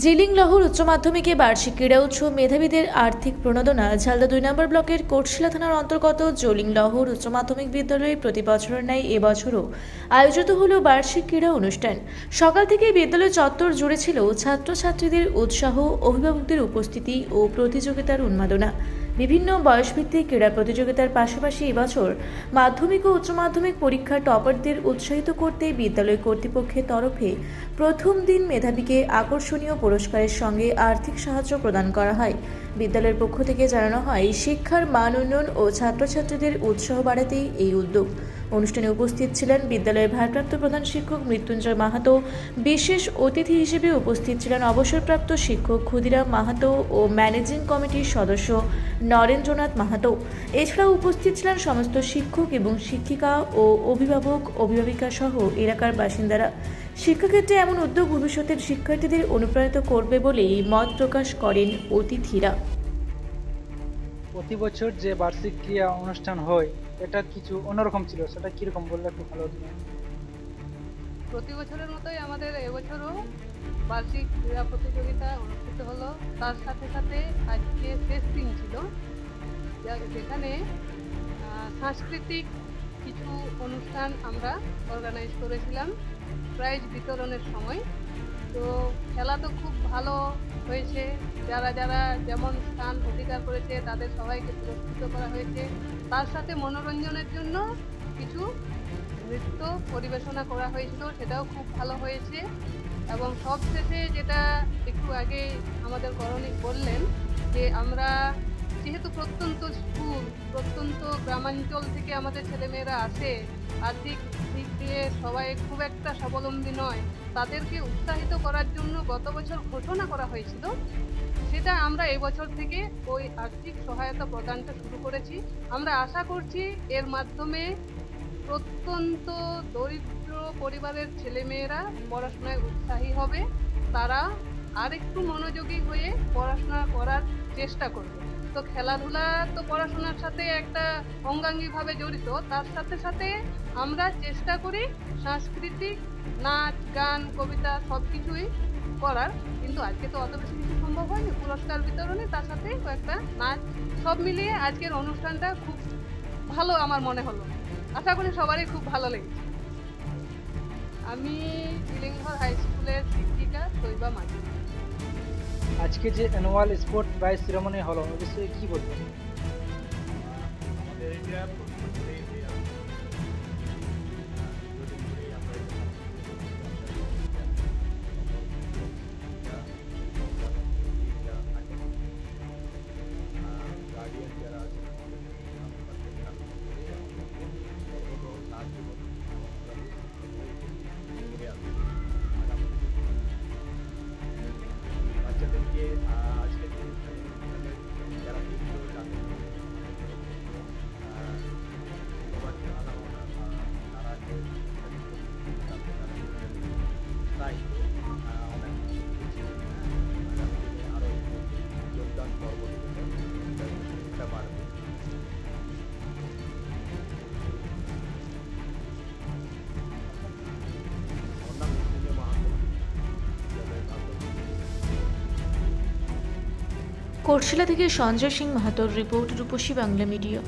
জিলিং লহর উচ্চ মাধ্যমিকে বার্ষিক ক্রীড়া উৎসব মেধাবীদের আর্থিক প্রণোদনা, ঝালদা দুই নম্বর ব্লকের কোটশিলা থানার অন্তর্গত জলিং লহর উচ্চ মাধ্যমিক বিদ্যালয়ে প্রতি বছরের ন্যায় এবছরও আয়োজিত হল বার্ষিক ক্রীড়া অনুষ্ঠান। সকাল থেকে বিদ্যালয় চত্বর জুড়ে ছিল ছাত্রছাত্রীদের উৎসাহ, অভিভাবকদের উপস্থিতি ও প্রতিযোগিতার উন্মাদনা। বিভিন্ন বয়সভিত্তিক ক্রীড়া প্রতিযোগিতার পাশাপাশি এবছর মাধ্যমিক ও উচ্চ মাধ্যমিক পরীক্ষার টপারদের উৎসাহিত করতে বিদ্যালয় কর্তৃপক্ষের তরফে প্রথম দিন মেধাবীকে আকর্ষণীয় পুরস্কারের সঙ্গে আর্থিক সাহায্য প্রদান করা হয়। বিদ্যালয়ের পক্ষ থেকে জানানো হয়, শিক্ষার মান উন্নয়ন ও ছাত্রছাত্রীদের উৎসাহ বাড়াতেই এই উদ্যোগ। অনুষ্ঠানে উপস্থিত ছিলেন বিদ্যালয়ের ভারপ্রাপ্ত প্রধান শিক্ষক মৃত্যুঞ্জয় মাহাতো। বিশেষ অতিথি হিসেবে উপস্থিত ছিলেন অবসরপ্রাপ্ত শিক্ষক ক্ষুদিরাম মাহাতো ও ম্যানেজিং কমিটির সদস্য নরেন্দ্রনাথ মাহাতো। এছাড়াও উপস্থিত ছিলেন সমস্ত শিক্ষক এবং শিক্ষিকা ও অভিভাবক, অভিভাবিকা সহ এলাকার বাসিন্দারা। শিক্ষাক্ষেত্রে এমন উদ্যোগ ভবিষ্যতের শিক্ষার্থীদের অনুপ্রাণিত করবে বলেই মত প্রকাশ করেন অতিথিরা। প্রতি বছর যে বার্ষিক ক্রিয়া অনুষ্ঠান হয় এটা কিছু অন্যরকম ছিল। সেটা কীরকম বললে একটু ভালো হতো? প্রতি বছরের মতোই আমাদের এবছরও বার্ষিক ক্রীড়া প্রতিযোগিতা অনুষ্ঠিত হলো। তার সাথে সাথে আজকে শেষ দিন ছিল। যেখানে সাংস্কৃতিক কিছু অনুষ্ঠান আমরা অর্গানাইজ করেছিলাম। প্রাইজ বিতরণের সময়। তো খেলা তো খুব ভালো হয়েছে। যারা যারা যেমন স্থান অধিকার করেছে, তাদের সবাইকে পুরস্কৃত করা হয়েছে। তার সাথে মনোরঞ্জনের জন্য কিছু নৃত্য পরিবেশনা করা হয়েছিল, সেটাও খুব ভালো হয়েছে। এবং সবশেষে যেটা একটু আগে আমাদের করণিক বললেন যে আমরা যেহেতু প্রত্যন্ত প্রত্যন্ত গ্রামাঞ্চল থেকে আমাদের ছেলেমেয়েরা আসে, আর্থিক দিক দিয়ে সবাই খুব একটা স্বাবলম্বী নয়। তাদেরকে উৎসাহিত করার জন্য গত বছর ঘোষণা করা হয়েছিল। সেটা আমরা এবছর থেকে ওই আর্থিক সহায়তা প্রদানটা শুরু করেছি। আমরা আশা করছি এর মাধ্যমে প্রত্যন্ত দরিদ্র পরিবারের ছেলেমেয়েরা পড়াশোনায় উৎসাহী হবে। তারা আরেকটু মনোযোগী হয়ে পড়াশোনা করার চেষ্টা করবে। তো খেলাধুলা তো পড়াশোনার সাথে একটা অঙ্গাঙ্গিভাবে জড়িত। তার সাথে সাথে আমরা চেষ্টা করি সাংস্কৃতিক নাচ, গান, কবিতা সব কিছুই করার। কিন্তু আজকে তো অত বেশি কিছু সম্ভব হয়নি। পুরস্কার বিতরণে তার সাথে কয়েকটা নাচ সব মিলিয়ে আজকের অনুষ্ঠানটা খুব ভালো আমার মনে হলো। আশা করি সবারই খুব ভালো লেগেছে। আমি ইলিংঘর হাই স্কুলের শিক্ষিকা শৈবা মাঝি। আজকে যে অ্যানুয়াল স্পোর্ট প্রাইজ সেরেমনি হলো অবশ্যই কি বলবেন? আমাদের এটা কোটশিলা থেকে সঞ্জয় সিং মাহাতোর রিপোর্ট রূপসী বাংলা মিডিয়া।